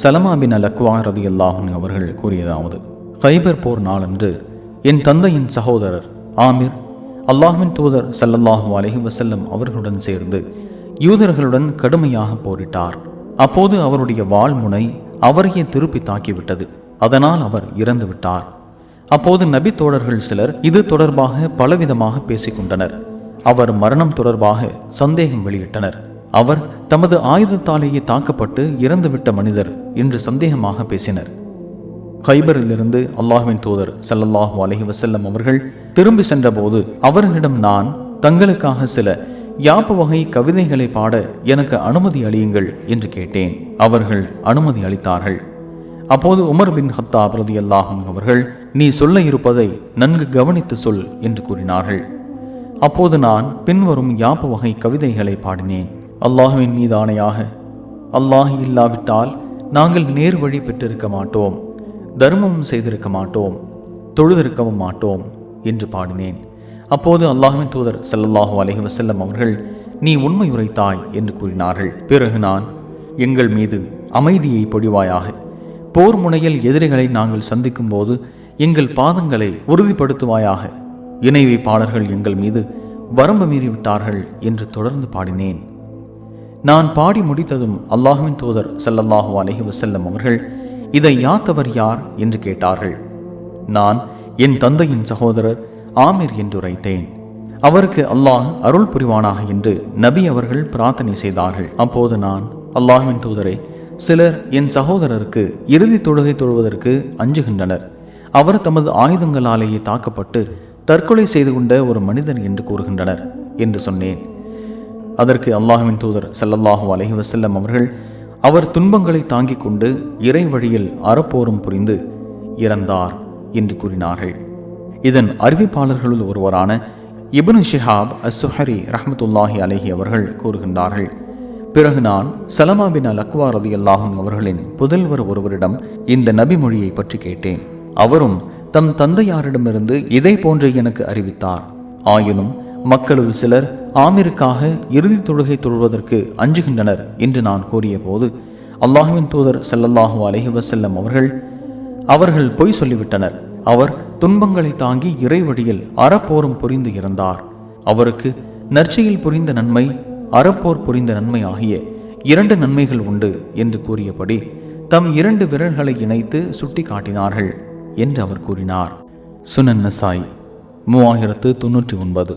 சலமா பின் அல் Aqua ரதி அல்லாஹன் அவர்கள் கூறியதாவது கைபர் போர் நாளன்று என் தந்தையின் சகோதரர் ஆமிர் அல்லாஹின் தூதர் சல்லல்லாஹு அலஹி வசல்லம் அவர்களுடன் சேர்ந்து யூதர்களுடன் கடுமையாக போரிட்டார். அப்போது அவருடைய வாழ்முனை அவரையே திருப்பி தாக்கிவிட்டது. அதனால் அவர் இறந்து விட்டார். அப்போது நபி தோழர்கள் சிலர் இது தொடர்பாக பலவிதமாக பேசிக்கொண்டனர். அவர் மரணம் தொடர்பாக சந்தேகம் வெளியிட்டனர். அவர் தமது ஆயுதத்தாலேயே தாக்கப்பட்டு இறந்துவிட்ட மனிதர் என்று சந்தேகமாக பேசினர். ஹைபரிலிருந்து அல்லாஹுவின் தூதர் சல்லல்லாஹு அலஹி வசல்லம் அவர்கள் திரும்பி சென்றபோது அவர்களிடம் நான் தங்களுக்காக சில யாப்பு வகை கவிதைகளை பாட எனக்கு அனுமதி அளியுங்கள் என்று கேட்டேன். அவர்கள் அனுமதி அளித்தார்கள். அப்போது உமர் பின் ஹத்தா பிரதி அல்லாஹும் அவர்கள் நீ சொல்ல இருப்பதை நன்கு கவனித்து சொல் என்று கூறினார்கள். அப்போது நான் பின்வரும் யாப்பு வகை கவிதைகளை பாடினேன். அல்லாஹுவின் மீது ஆணையாக. அல்லாஹ் இல்லாவிட்டால் நாங்கள் நேர் வழி பெற்றிருக்க மாட்டோம். தர்மம் செய்திருக்க மாட்டோம். தொழுதிருக்கவும் மாட்டோம் என்று பாடினேன். அப்போது அல்லாஹுவின் தூதர் செல்லல்லாஹு அலஹி வசல்லம் அவர்கள் நீ உண்மை உரைத்தாய் என்று கூறினார்கள். பிறகு நான் எங்கள் மீது அமைதியை பொழிவாயாக. போர் முனையில் எதிரிகளை நாங்கள் சந்திக்கும் போது எங்கள் பாதங்களை உறுதிப்படுத்துவாயாக. இணை வைப்பாளர்கள் எங்கள் மீது வரம்பு மீறிவிட்டார்கள் என்று தொடர்ந்து பாடினேன். நான் பாடி முடித்ததும் அல்லாஹுவின் தூதர் சல்லல்லாஹு அலஹி வசல்லம் அவர்கள் இதை யாத்தவர் யார் என்று கேட்டார்கள். நான் என் தந்தையின் சகோதரர் ஆமீர் என்று உரைத்தேன். அவருக்கு அல்லாஹ் அருள் புரிவானாக என்று நபி அவர்கள் பிரார்த்தனை செய்தார்கள். அப்போது நான் அல்லாஹ்வின் தூதரை சிலர் என் சகோதரருக்கு இறுதி தொழுகை தொழுவதற்கு அஞ்சுகின்றனர். அவர் தமது ஆயுதங்களாலேயே தாக்கப்பட்டு தற்கொலை செய்து கொண்ட ஒரு மனிதன் என்று கூறுகின்றனர் என்று சொன்னேன். அதற்கு அல்லாஹுவின் தூதர் சல்லல்லாஹூ அலஹி வசல்லம் அவர்கள் அவர் துன்பங்களை தாங்கிக் கொண்டு இறை வழியில் அறப்போரும் புரிந்து இறந்தார் என்று கூறினார்கள். இதன் அறிவிப்பாளர்களுள் ஒருவரான இப்னு ஷிஹாப் அசுஹரி ரஹமத்துல்லாஹி அலஹி அவர்கள் கூறுகின்றார்கள் பிறகு நான் சலமா பின் அல் அக்வா ரலியல்லாஹும் அவர்களின் புதல்வர் ஒருவரிடம் இந்த நபிமொழியை பற்றி கேட்டேன். அவரும் தம் தந்தையாரிடமிருந்து இதை போன்று எனக்கு அறிவித்தார். ஆயினும் மக்களுள் சிலர் ஆமிருக்காக இறுதி தொழுகை தொழுவதற்கு அஞ்சுகின்றனர் என்று நான் கூறிய போது அல்லாஹுவின் தூதர் செல்லல்லாஹு அலஹி வசல்லம் அவர்கள் அவர்கள் பொய் சொல்லிவிட்டனர். அவர் துன்பங்களை தாங்கி இறைவழியில் அறப்போரும் புரிந்து இறந்தார். அவருக்கு நற்செயல் புரிந்த நன்மை அறப்போர் புரிந்த நன்மை ஆகிய இரண்டு நன்மைகள் உண்டு என்று கூறியபடி தம் இரண்டு விரல்களை இணைத்து சுட்டி காட்டினார்கள் என்று அவர் கூறினார். சுனன் நசாய் மூவாயிரத்து தொன்னூற்றி ஒன்பது.